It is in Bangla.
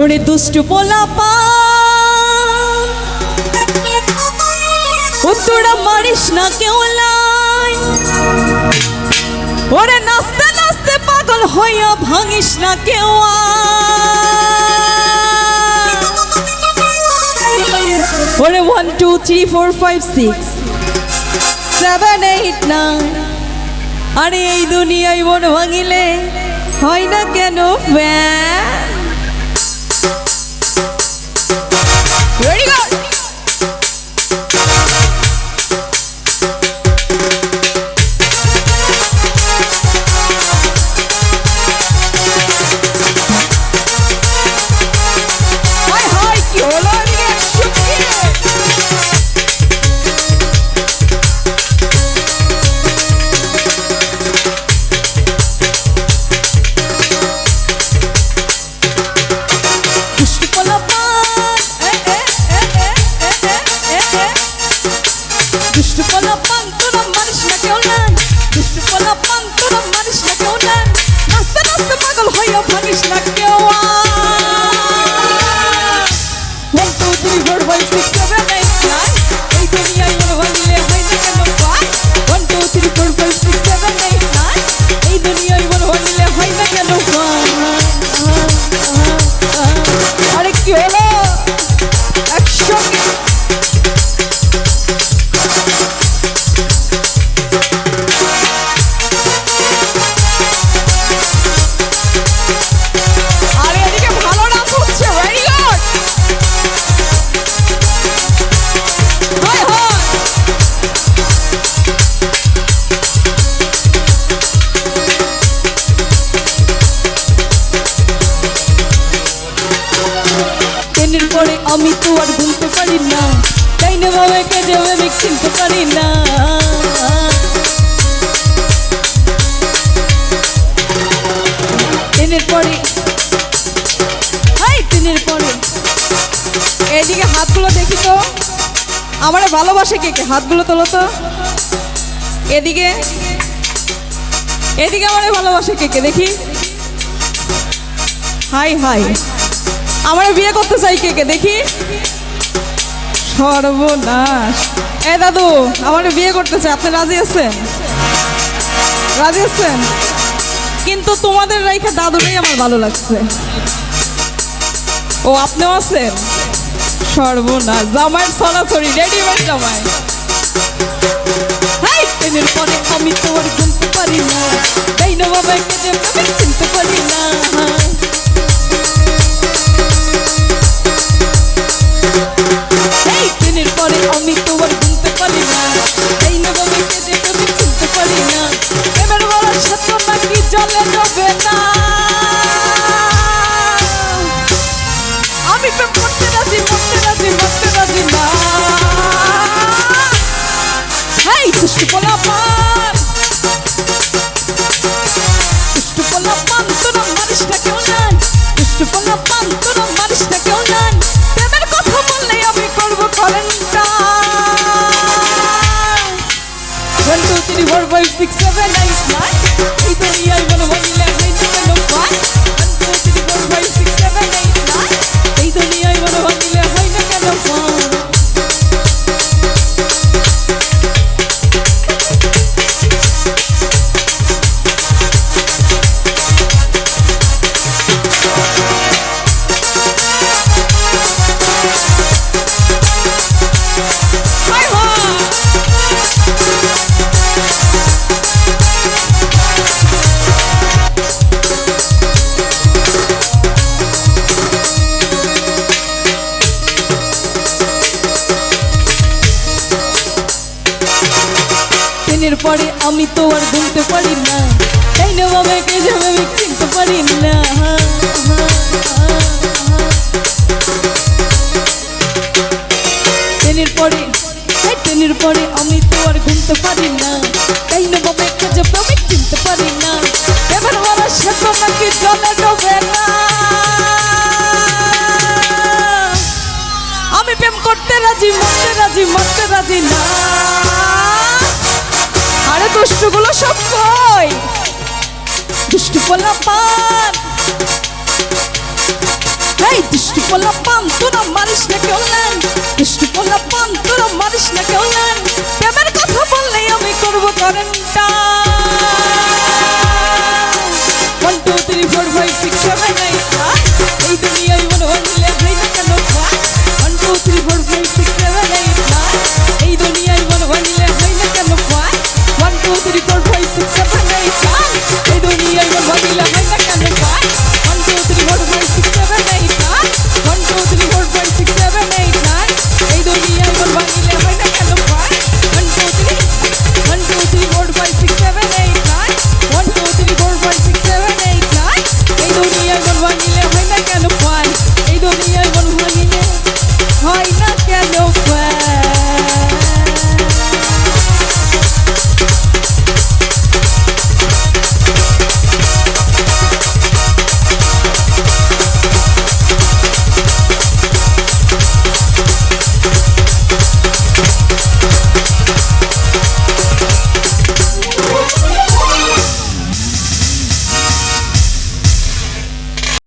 ওরে দুষ্টু পোলাপা। উত্তরা মারিস না কেউ লাই। ওরে নাচতে নাচতে পাগল হইয়া ভাঙিস না কেউ ওরে one two three four five six seven eight nine আরে এই দুনিয়ায় মন ভাঙিলে হয় না কেন ফ্যান মারিস না কেউ নাই। নাচতে নাচতে পাগল হইয়া ভাঙিস না কেউ One, আমি তো আর ভুলতে পারি না। তাই না বাবাকে আমি চিনতে পারি না। ট্রেনের পরে, হাই ট্রেনের পরে। হাতগুলো দেখি তো। আমার ভালোবাসে কে কে? হাতগুলো তোলো তো। এদিকে এদিকে আমার ভালোবাসে কে কে? দেখি। Hi hi. আমার বিয়ে করতে চাই কে কে? দেখি। সর্বনাশ। এ দাদু, আমার বিয়ে করতে চাই, আপনি রাজি আছেন? রাজি আছেন? কিন্তু তোমাদের রাইখা দাদুটাই আমার ভালো লাগছে। ও, আপনিও আছেন? সর্বনাশ। জামাইয়ের ছড়াছড়ি রেডিমেড জামাই। হাই ট্রেনের পরে আমি তোমার গুনতে পারি না। তাই না বাবাকে যে জলে যাবে না। আমি প্রেম করতে রাজি মরতে রাজি মরতে রাজি না। হাই দুষ্টু পোলাপান। দুষ্টু পোলাপান তোরা মারিস না কেউ নাই। দুষ্টু পোলাপান তোরা মারিস না কেউ নাই। প্রেমের কথা বললে আমি করব করেন্টা One, two, three, four, five, six, seven, eight, nine. পরে আমি তো আর ঘুমতে পারি না। তাই না বাবাকে যাবে আমি চিনতে পারি না। দিনের পরে দিনের পরে আমি তো আর ঘুমতে পারি না। তাই না বাবাকে যাবে আমি চিনতে পারি না। এবার বলার সাথে নাকি জলে ডোবে না। আমি প্রেম করতে রাজি, মরতে রাজি মরতে রাজি না। দুষ্টুগুলো সব কই দুষ্টু পোলা পান এই দুষ্টু পোলা পান তোরা মারিস না কেউ নেন দুষ্টু